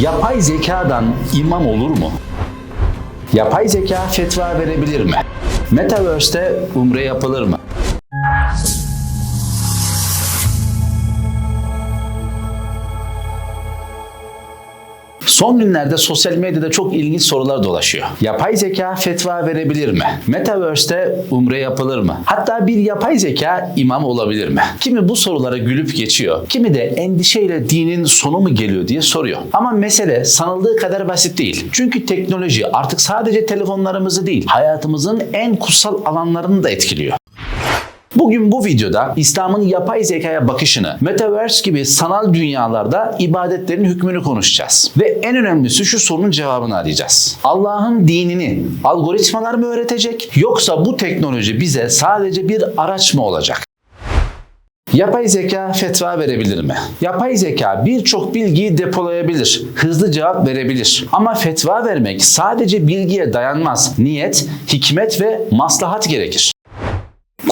Yapay zekadan imam olur mu? Yapay zeka fetva verebilir mi? Metaverse'te umre yapılır mı? Son günlerde sosyal medyada çok ilginç sorular dolaşıyor. Yapay zeka fetva verebilir mi? Metaverse'te umre yapılır mı? Hatta bir yapay zeka imam olabilir mi? Kimi bu sorulara gülüp geçiyor. Kimi de endişeyle dinin sonu mu geliyor diye soruyor. Ama mesele sanıldığı kadar basit değil. Çünkü teknoloji artık sadece telefonlarımızı değil, hayatımızın en kutsal alanlarını da etkiliyor. Bugün bu videoda İslam'ın yapay zekaya bakışını, Metaverse gibi sanal dünyalarda ibadetlerin hükmünü konuşacağız. Ve en önemlisi şu sorunun cevabını arayacağız. Allah'ın dinini algoritmalar mı öğretecek yoksa bu teknoloji bize sadece bir araç mı olacak? Yapay zeka fetva verebilir mi? Yapay zeka birçok bilgiyi depolayabilir, hızlı cevap verebilir. Ama fetva vermek sadece bilgiye dayanmaz. Niyet, hikmet ve maslahat gerekir.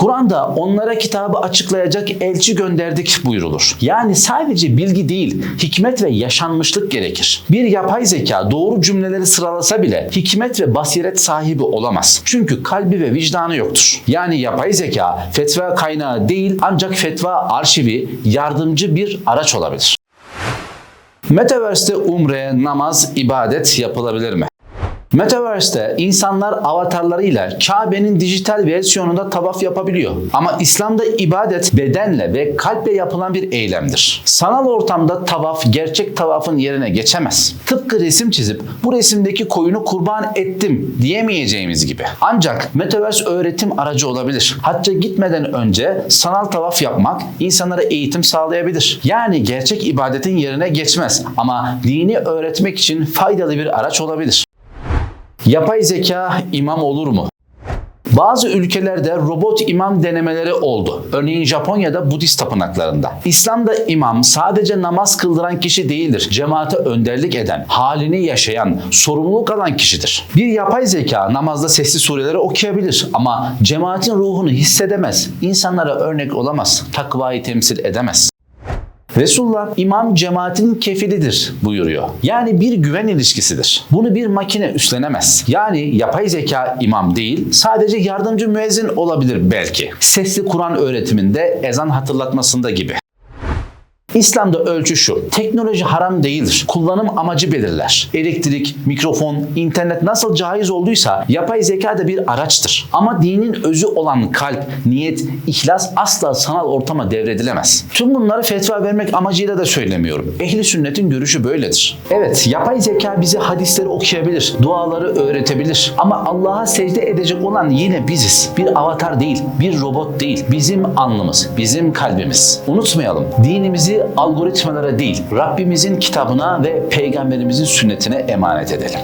Kur'an'da onlara kitabı açıklayacak elçi gönderdik buyrulur. Yani sadece bilgi değil, hikmet ve yaşanmışlık gerekir. Bir yapay zeka doğru cümleleri sıralasa bile hikmet ve basiret sahibi olamaz. Çünkü kalbi ve vicdanı yoktur. Yani yapay zeka fetva kaynağı değil ancak fetva arşivi, yardımcı bir araç olabilir. Metaverse'te umre, namaz, ibadet yapılabilir mi? Metaverse'te insanlar avatarlarıyla Kabe'nin dijital versiyonunda tavaf yapabiliyor. Ama İslam'da ibadet bedenle ve kalple yapılan bir eylemdir. Sanal ortamda tavaf gerçek tavafın yerine geçemez. Tıpkı resim çizip bu resimdeki koyunu kurban ettim diyemeyeceğimiz gibi. Ancak Metaverse öğretim aracı olabilir. Hacca gitmeden önce sanal tavaf yapmak insanlara eğitim sağlayabilir. Yani gerçek ibadetin yerine geçmez ama dini öğretmek için faydalı bir araç olabilir. Yapay zeka imam olur mu? Bazı ülkelerde robot imam denemeleri oldu. Örneğin Japonya'da Budist tapınaklarında. İslam'da imam sadece namaz kıldıran kişi değildir. Cemaate önderlik eden, halini yaşayan, sorumluluk alan kişidir. Bir yapay zeka namazda sesli sureleri okuyabilir ama cemaatin ruhunu hissedemez. İnsanlara örnek olamaz. Takvayı temsil edemez. Resulullah imam cemaatin kefilidir buyuruyor. Yani bir güven ilişkisidir. Bunu bir makine üstlenemez. Yani yapay zeka imam değil, sadece yardımcı müezzin olabilir belki. Sesli Kur'an öğretiminde ezan hatırlatmasında gibi. İslam'da ölçü şu. Teknoloji haram değildir. Kullanım amacı belirler. Elektrik, mikrofon, internet nasıl caiz olduysa yapay zeka da bir araçtır. Ama dinin özü olan kalp, niyet, ihlas asla sanal ortama devredilemez. Tüm bunları fetva vermek amacıyla da söylemiyorum. Ehli sünnetin görüşü böyledir. Evet, yapay zeka bize hadisleri okuyabilir, duaları öğretebilir. Ama Allah'a secde edecek olan yine biziz. Bir avatar değil, bir robot değil. Bizim alnımız, bizim kalbimiz. Unutmayalım, dinimizi algoritmalara değil, Rabbimizin kitabına ve peygamberimizin sünnetine emanet edelim.